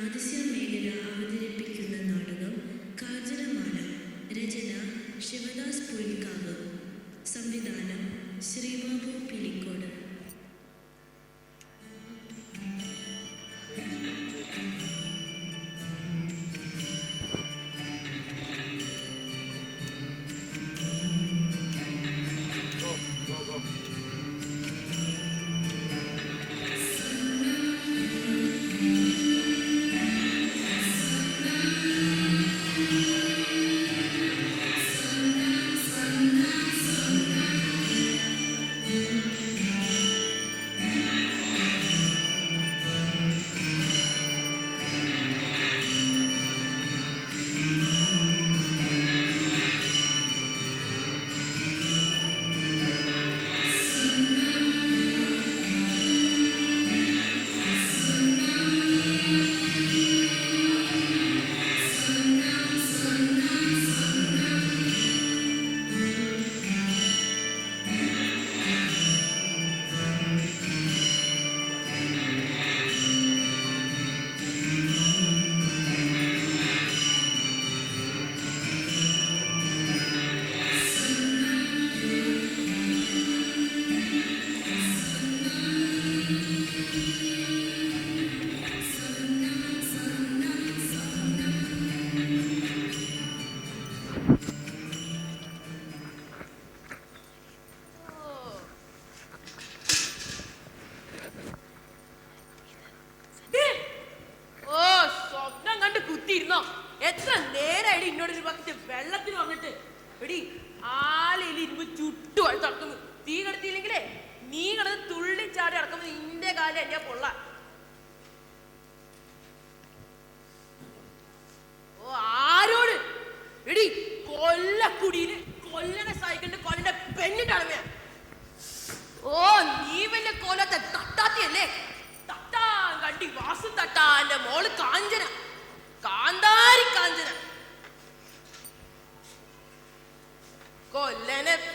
Notice your media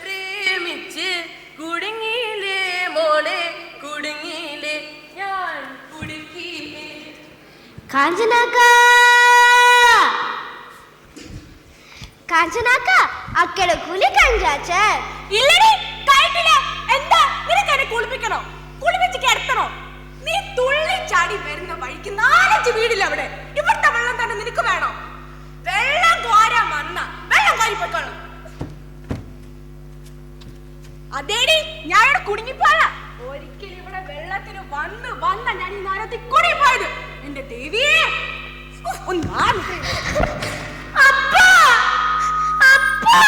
പ്രേമിച്ച് കുടുങ്ങിയിലേ മോളെ കുടുങ്ങിയിലേ ഞാൻ കുടുങ്ങിയില്ലേ? കാഞ്ചനാക്ക! കാഞ്ചനാക്ക അക്കൾ കുലി കഞ്ചാച്ച ഇല്ലടി കയറ്റില്ല. എന്താ? നിനക്ക് എന്നെ കുളിപ്പിക്കണോ? കുളിപ്പിച്ച് കിടത്തണോ? നീ തുള്ളി ചാടി വരുന്ന വഴിക്ക് നാലഞ്ച് വീടില്ല അവിടെ? ഇവിടുത്തെ വെള്ളം തന്നെ നിനക്ക് വേണോ? അതേടി ഞാൻ ഇവിടെ കുടുങ്ങിപ്പോയ ഒരിക്കലും ഇവിടെ വെള്ളത്തിന് വന്ന് വന്ന ഞാൻ ഈ നേരത്തിൽ കുടുങ്ങിപ്പോയത്. എന്റെ ദേവിയെ. ഒന്ന് ആ അപ്പാ അപ്പാ.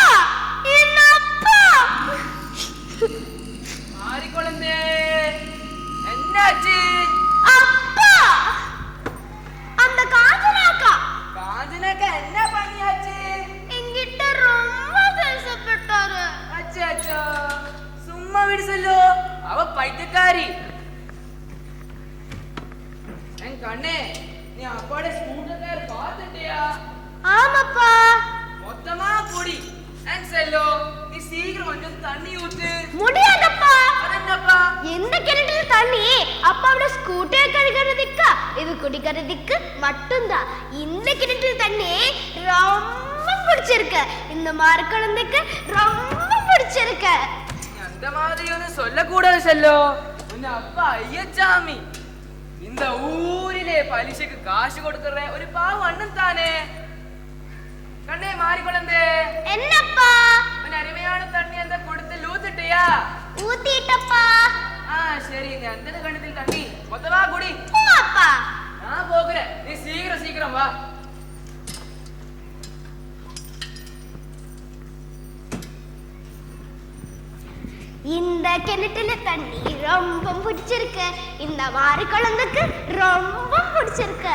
ஊத்திட்டப்பா. ஆ சரிங்க. அந்த கணத்தில் தண்ணி. மொத்தமா குடி. அப்பா நான் போகிறேன். நீ சீக்கிரம் சீக்கிரம் வா. இந்த கிணத்துல தண்ணி ரொம்ப பிடிச்சிருக்கு. இந்த வாரி குழந்தைக்கு ரொம்ப பிடிச்சிருக்கு.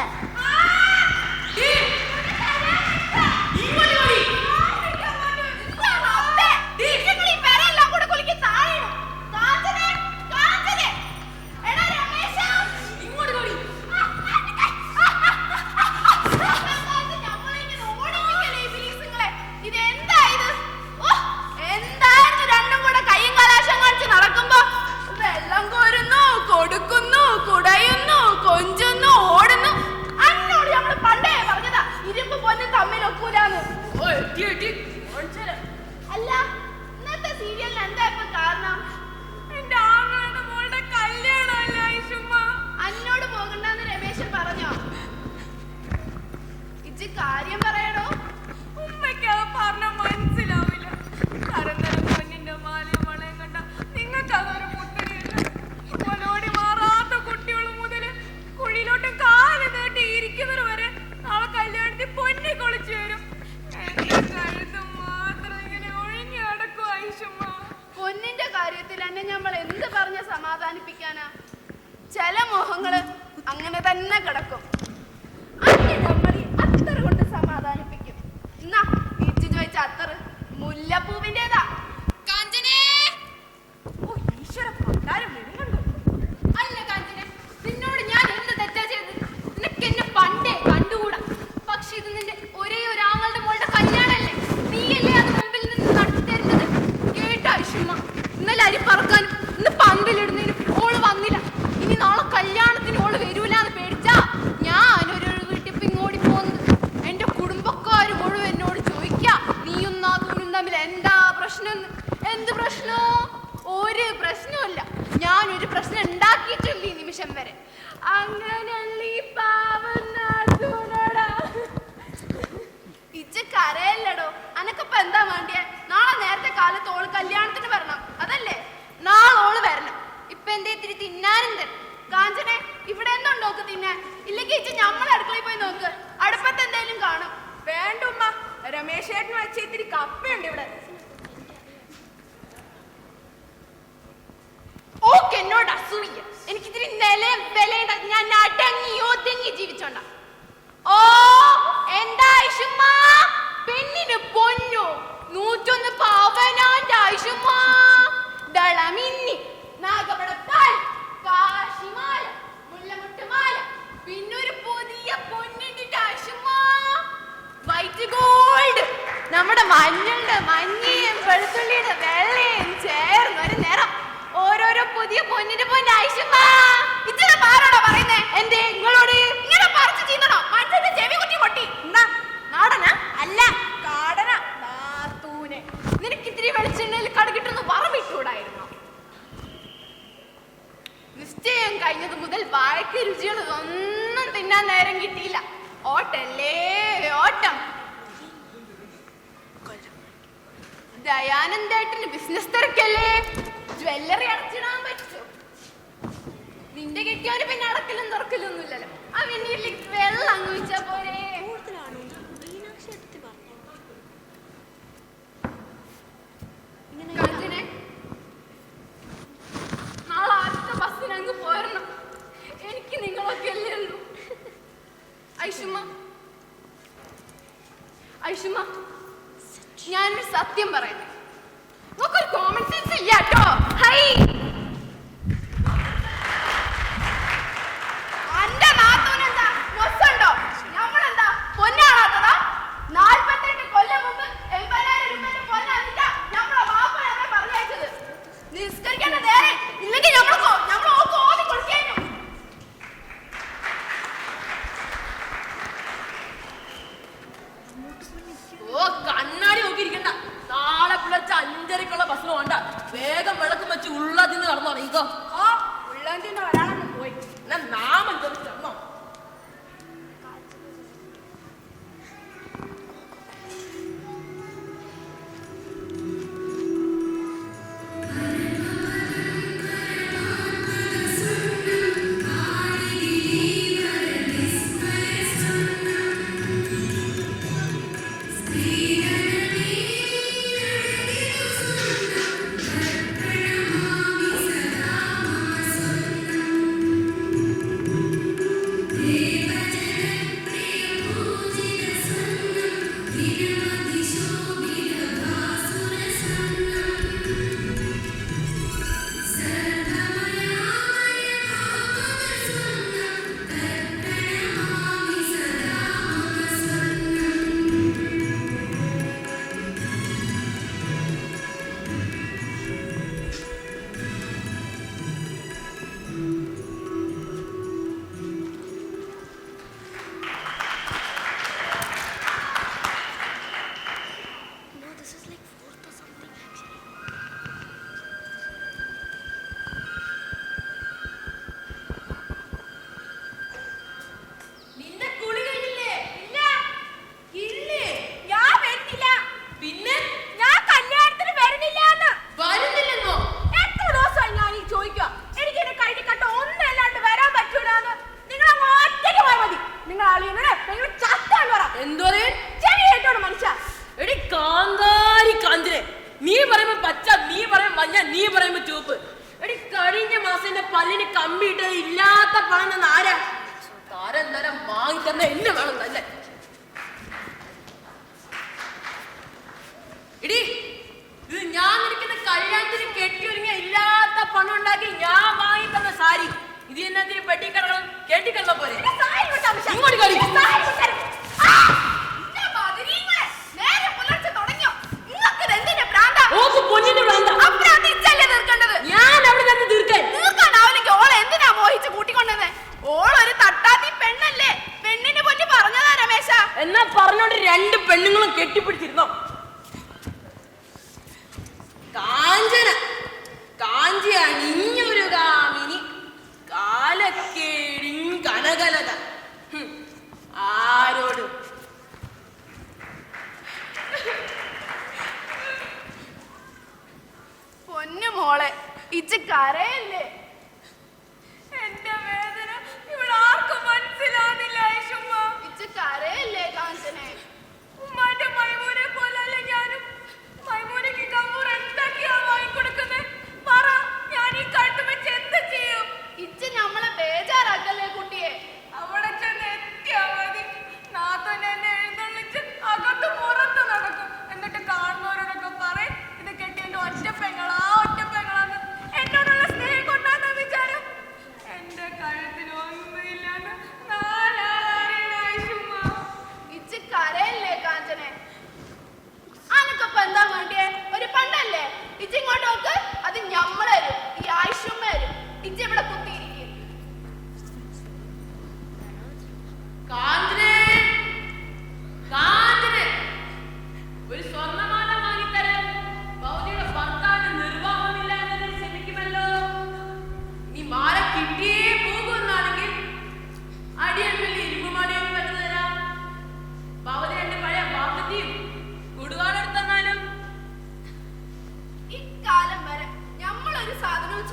കഴിഞ്ഞത് മുതൽ വാഴയ്ക്ക് രുചികൾ ഒന്നും തിന്നാൻ നേരം കിട്ടിയില്ല. ഓട്ടല്ലേ ഓട്ടം. ദയാനന്ദേട്ടന് ബിസിനസ് തിരക്കല്ലേ? ജ്വല്ലറി അടച്ചിടാൻ പറ്റു. നിന്റെ കെട്ടിയവന് പിന്നെ അടക്കലും തുറക്കലൊന്നുമില്ലല്ലോ. ആ വെള്ളം അങ്ങ് വെച്ചാ പോരേ. ഐഷുമ്മ. ഐഷുമ്മ ഞാനൊരു സത്യം പറയുന്നത് നോക്കൊരു കോമൺ സെൻസ് ഇല്ല കേട്ടോ. ഹൈ.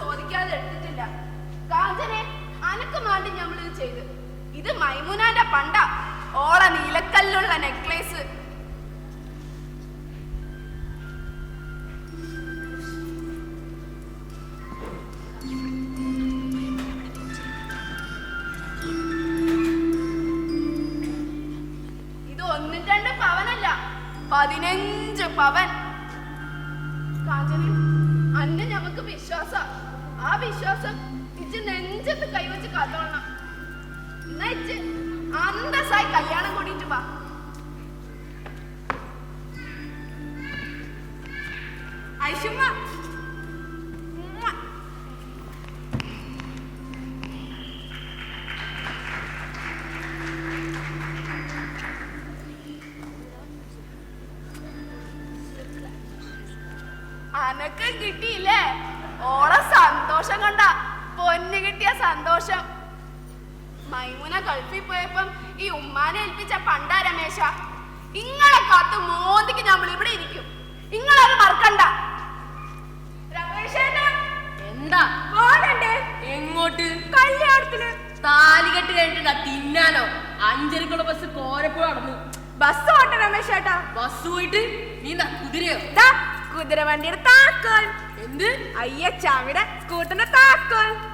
ചോദിക്കാതെ എടുത്തിട്ടില്ല. കാഞ്ചനെ അനക്ക് മാണ്ടി ഞമ്മളിത് ചെയ്ത്. ഇത് മൈമുനാന്റെ പണ്ട. ഓള നീലക്കല്ലുള്ള നെക്ലേസ് അനക്കം കിട്ടിയില്ലേ? ഓളെ സന്തോഷം കണ്ട പൊന്നു കിട്ടിയ സന്തോഷം. മൈമുന ഗൾഫിൽ പോയപ്പം ഈ ഉമ്മാനെ ഏൽപ്പിച്ച പണ്ടാ രമേശ ഇങ്ങളെ കാത്ത് മോന്തിക്ക് നമ്മൾ ഇവിടെ ഇരിക്കും. ഇങ്ങളത് മറക്കണ്ട. എന്താ? എങ്ങോട്ട്? കല്യാണത്തിന്. താലികെട്ട് കഴിഞ്ഞിട്ടാ തിന്നാനോ അഞ്ചരക്കുള്ള ബസ് കോരപ്പുഴ നടന്നു. ബസ് ഓട്ടെ രമേശ് ചേട്ടാ ബസ് പോയിട്ട് നീ കുതിരയോ? കുതിരവണ്ടിയുടെ താക്കോൽ. എന്ത്? അയ്യച്ചാവിടെ സ്കൂട്ടറിന്റെ താക്കോൽ.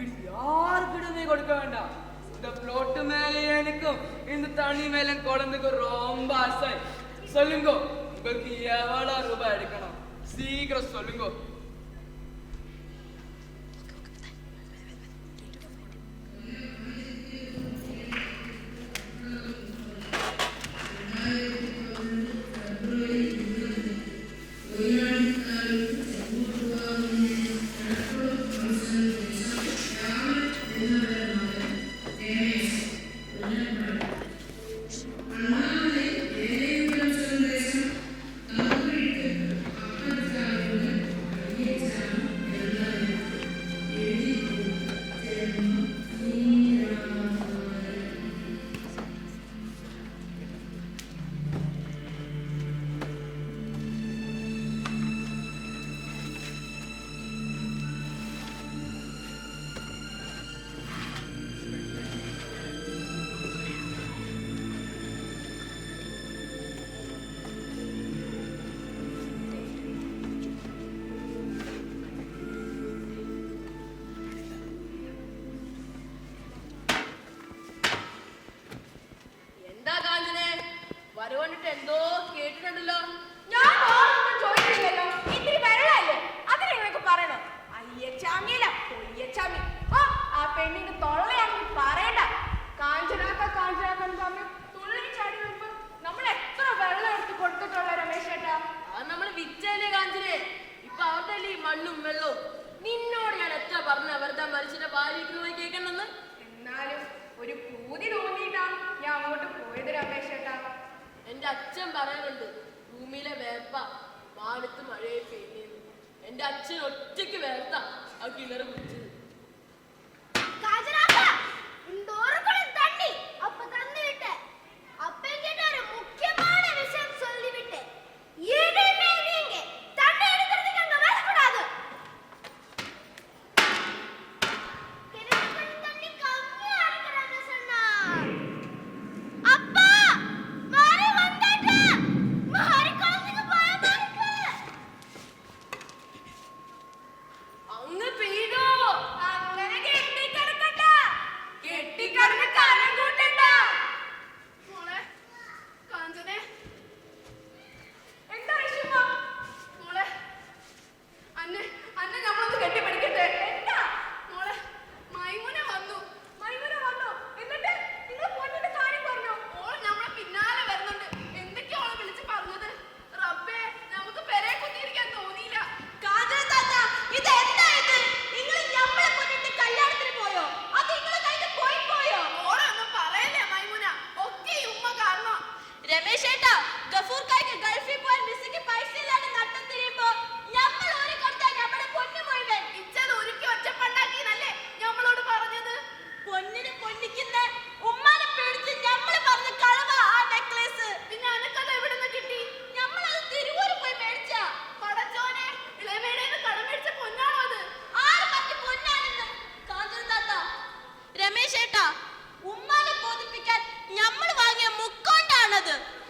வீடு யாருக்கிடமே கொடுக்க வேண்டாம். இந்த பிளோட்டு மேலே எனக்கும் இந்த தனி மேல குழந்தைக்கு ரொம்ப ஆசை. சொல்லுங்க உங்களுக்கு எவ்வளவு ரூபாய் எடுக்கணும்? சீக்கிரம் சொல்லுங்க. വിളിക്കുന്നത് കേൾക്കണ്ടെന്ന്? എന്നാലും ഒരു പൂതി തോന്നിയിട്ടാ ഞാൻ അങ്ങോട്ട് പോയത് രമേശ് എന്റെ അച്ഛൻ പറയാനുണ്ട് ഭൂമിയിലെ വേപ്പ വാനത്ത് മഴയെ പെയ്യുന്നു എന്റെ അച്ഛൻ ഒറ്റയ്ക്ക് വേർത്ത ആ കിണർ കുടിച്ചു.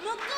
ముగ్గు